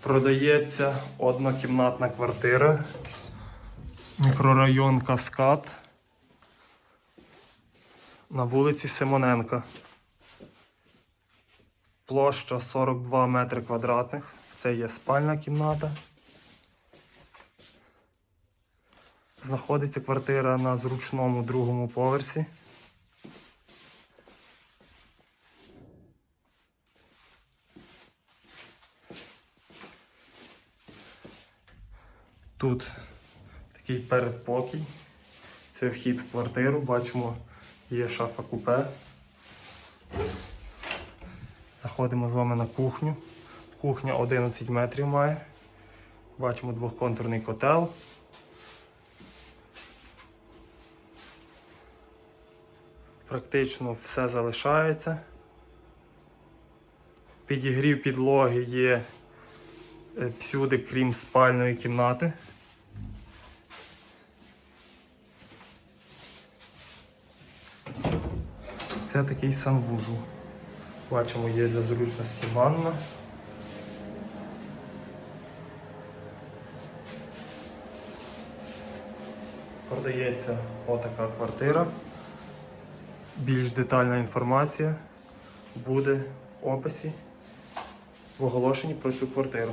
Продається однокімнатна квартира. Мікрорайон Каскад. На вулиці Симоненка. Площа 42 метри квадратних. Це є спальна кімната. Знаходиться квартира на зручному другому поверсі. Тут такий передпокій. Це вхід в квартиру. Бачимо, є шафа купе. Заходимо з вами на кухню. Кухня 11 метрів має. Бачимо двохконтурний котел. Практично все залишається. Підігрів підлоги є всюди, крім спальної кімнати. Це такий санвузол. Бачимо, є для зручності ванна. Продається отака квартира. Більш детальна інформація буде в описі в оголошенні про цю квартиру.